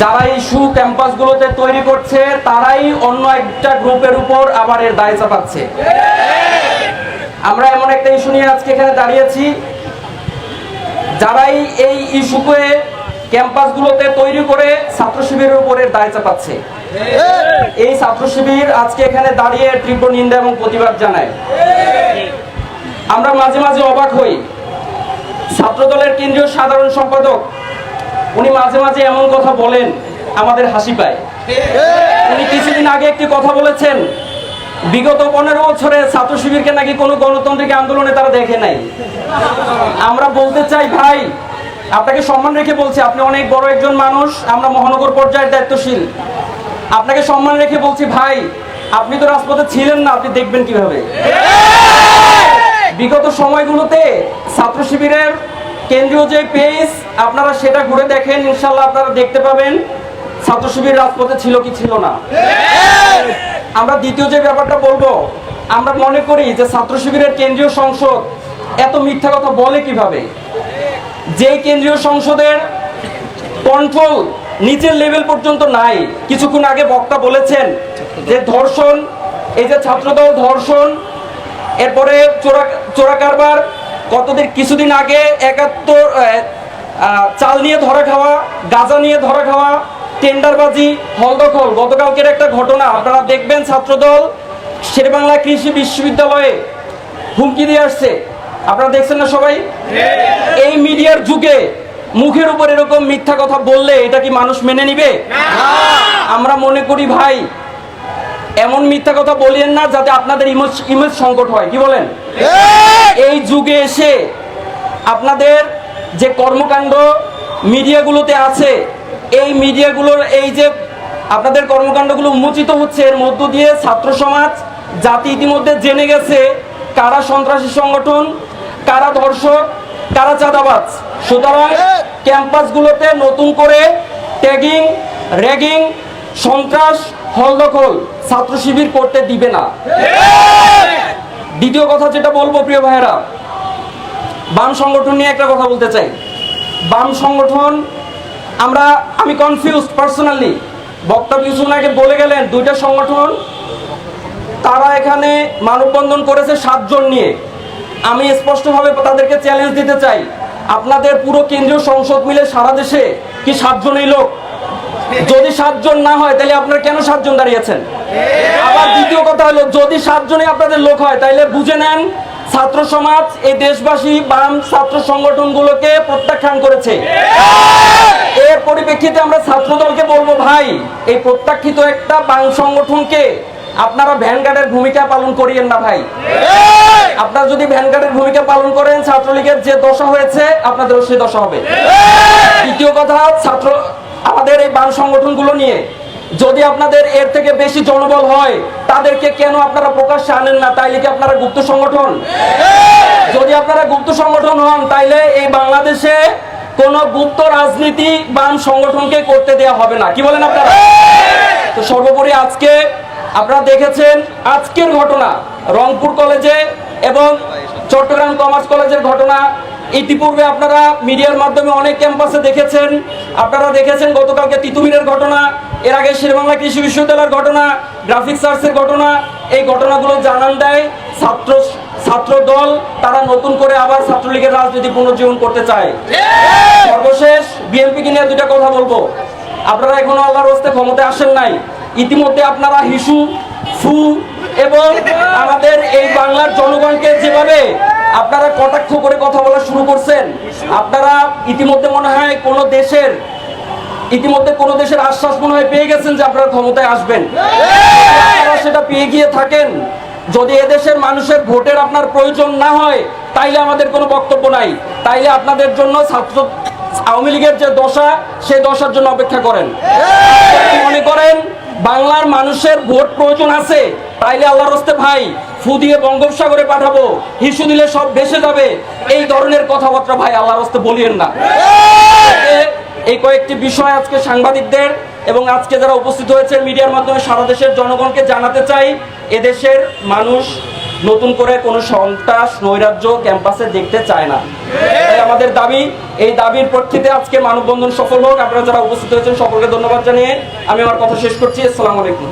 যারা ইস্যু ক্যাম্পাসগুলোতে তৈরি করছে, তারাই অন্য একটা গ্রুপের উপর আবার এর দায় চাপাচ্ছে। আমরা এমন একটা ইস্যু নিয়ে আজকে এখানে দাঁড়িয়েছি। যারাই এই ইস্যুকে ক্যাম্পাসগুলোতে তৈরি করে ছাত্র শিবিরের উপরে দায় চাপাচ্ছে। এই ছাত্র শিবির আজকে এখানে দাঁড়িয়ে তীব্র নিন্দা এবং প্রতিবাদ জানায়। আমরা মাঝে মাঝে অবাক হই। ছাত্র দলের কেন্দ্রীয় সাধারণ সম্পাদক উনি মাঝে মাঝে এমন কথা বলেন, আমাদের হাসি পায়। উনি কিছুদিন আগে একটি কথা বলেছেন, বিগত পনেরো বছরে ছাত্র শিবিরকে নাকি কোনো গণতান্ত্রিক আন্দোলনে তারা দেখে নাই। আমরা বলতে চাই, ভাই, আপনাকে সম্মান রেখে বলছি, আপনি অনেক বড় একজন মানুষ, আমরা মহানগর পর্যায়ের দায়িত্বশীল। আপনাকে সম্মান রেখে বলছি, ভাই, আপনি তো রাজপথে ছিলেন না, আপনি দেখবেন কীভাবে। বিগত সময়গুলোতে ছাত্র শিবিরের কেন্দ্রীয় যে পেজ, আপনারা সেটা ঘুরে দেখেন ইনশাল্লাহ আপনারা দেখতে পাবেন ছাত্র শিবির রাজপথে ছিল কি ছিল না। আমরা দ্বিতীয় যে ব্যাপারটা বলব, আমরা মনে করি যে ছাত্র শিবিরের কেন্দ্রীয় সংসদ এত মিথ্যা কথা বলে কীভাবে? যেই কেন্দ্রীয় সংসদের কন্ট্রোল নিচের লেভেল পর্যন্ত নাই। কিছুক্ষণ আগে বক্তা বলেছেন যে ধর্ষণ, এই যে ছাত্রদল ধর্ষণ, এরপরে চোরা চোরা কারবার কতদিন কিছুদিন আগে একাত্তর চাল নিয়ে ধরা খাওয়া গাঁজা নিয়ে ধরা খাওয়া টেন্ডারবাজি হলদখল গতকালকের একটা ঘটনা আপনারা দেখবেন ছাত্রদল শেরবাংলা কৃষি বিশ্ববিদ্যালয়ে হুমকি দিয়ে আসছে। আপনারা দেখছেন না সবাই? এই মিডিয়ার যুগে মুখের উপর এরকম মিথ্যা কথা বললে এটা কি মানুষ মেনে নিবে? আমরা মনে করি ভাই এমন মিথ্যা কথা বলিয়েন না যাতে আপনাদের ইমেজ ইমেজ সংকট হয়। কি বলেন? এই! যুগে এসে আপনাদের যে কর্মকাণ্ড মিডিয়াগুলোতে আছে এই মিডিয়াগুলোর এই যে আপনাদের কর্মকাণ্ডগুলো উন্মোচিত হচ্ছে এর মধ্য দিয়ে ছাত্র সমাজ জাতি ইতিমধ্যে জেনে গেছে কারা সন্ত্রাসী সংগঠন কারা ধর্ষক কারা চাঁদাবাজ। সুতরাং ক্যাম্পাসগুলোতে নতুন করে ট্যাগিং র্যাগিং সন্ত্রাস হলদখল ছাত্র শিবির করতে দিবে না। দ্বিতীয় কথা যেটা বলব, প্রিয় ভাইয়েরা, বাম সংগঠন নিয়ে একটা কথা বলতে চাই। বাম সংগঠন, আমরা, আমি কনফিউজ পার্সোনালি বক্তব্য কিছুদিন আগে বলে গেলেন, দুইটা সংগঠন, তারা এখানে মানববন্ধন করেছে সাতজন নিয়ে। আমি স্পষ্টভাবে তাদেরকে চ্যালেঞ্জ দিতে চাই, আপনাদের পুরো কেন্দ্রীয় সংসদ মিলে সারা দেশে কি সাতজনই লোক? যদি সাতজন না হয়, তাহলে আপনারা কেন সাতজন দাঁড়িয়েছেন আবার দ্বিতীয় কথা হলো যদি সাতজনই আপনাদের লোক হয় তাইলে বুঝে নেন ছাত্র সমাজ এই দেশবাসী বাম ছাত্র সংগঠনগুলোকে প্রত্যাখ্যান করেছে। এর পরিপ্রেক্ষিতে আমরা ছাত্র দলকে বলব ভাই এই প্রত্যাখ্যিত একটা বাম সংগঠনকে আপনারা ভ্যানগার্ডের ভূমিকা পালন করিয়েন না ভাই। আপনারা যদি ভ্যানগার্ডের ভূমিকা পালন করেন ছাত্রলীগের যে দশা হয়েছে আপনাদেরও সেই দশা হবে। দ্বিতীয় কথা ছাত্র আমাদের এই বাম সংগঠনগুলো নিয়ে যদি আপনাদের এর থেকে বেশি জনবল হয়, তাদেরকে কেন আপনারা প্রকাশ্যে আনেন না? তাইলে কি আপনারা গুপ্ত সংগঠন? যদি আপনারা গুপ্ত সংগঠন হন, তাইলে এই বাংলাদেশে কোন গুপ্ত রাজনীতি বাম সংগঠনকে করতে দেয়া হবে না। কি বলেন আপনারা? তো সর্বোপরি আজকে আপনারা দেখেছেন আজকের ঘটনা, রংপুর কলেজে এবং চট্টগ্রাম কমার্স কলেজের ঘটনা। ইতিপূর্বে আপনারা মিডিয়ার মাধ্যমে অনেক ক্যাম্পাসে দেখেছেন। আপনারা দেখেছেন গতকালকে তিতুমিরের ঘটনা। এর আগে শেরবাংলা কৃষি বিশ্ববিদ্যালয়ের ঘটনা গ্রাফিক্স আর্টসের ঘটনা, এই ঘটনাগুলো জানান দেয় ছাত্র ছাত্র দল। তারা নতুন করে আবার ছাত্রলীগের রাজনীতি পুনর্জীবন করতে চায়। সর্বশেষ বিএনপিকে নিয়ে দুটা কথা বলব। আপনারা এখনও আল্লাহর হস্তে ক্ষমতায় আসেন নাই। ইতিমধ্যে আপনারা হিসু, ফু এবং আমাদের এই বাংলার জনগণকে যেভাবে আপনারা কটাক্ষ করে কথা বলা শুরু করছেন, আপনারা ইতিমধ্যে মনে হয় কোনো দেশের ইতিমধ্যে কোনো দেশের আশ্বাস মনে হয় পেয়ে গেছেন যে আপনারা ক্ষমতায় আসবেন। সেটা পেয়ে গিয়ে থাকেন। যদি এদেশের মানুষের ভোটের আপনার প্রয়োজন না হয়, তাইলে আমাদের কোনো বক্তব্য নাই। তাইলে আপনাদের জন্য ছাত্র আওয়ামী লীগের যে দশা, সেই দশার জন্য অপেক্ষা করেন। মনে করেন, বাংলার মানুষের ভোট প্রয়োজন আছে, তাইলে আল্লাহর হস্তে ভাই, ফু দিয়ে বঙ্গোপসাগরে পাঠাবো, হিসু দিলে সব ভেসে যাবে। এই ধরনের কথাবার্তা ভাই আল্লাহর হস্তে বলিয়েন না। এই কয়েকটি বিষয় আজকে সাংবাদিকদের এবং আজকে যারা উপস্থিত হয়েছে মিডিয়ার মাধ্যমে সারা দেশের জনগণকে জানাতে চাই, এদেশের মানুষ নতুন করে কোনো সন্ত্রাস, নৈরাজ্য ক্যাম্পাসে দেখতে চায় না। তাই আমাদের দাবি, এই দাবির প্রেক্ষিতে আজকে মানববন্ধন সফল হোক। আপনারা যারা উপস্থিত হয়েছেন, সকলকে ধন্যবাদ জানিয়ে আমি আমার কথা শেষ করছি। আসসালামু আলাইকুম।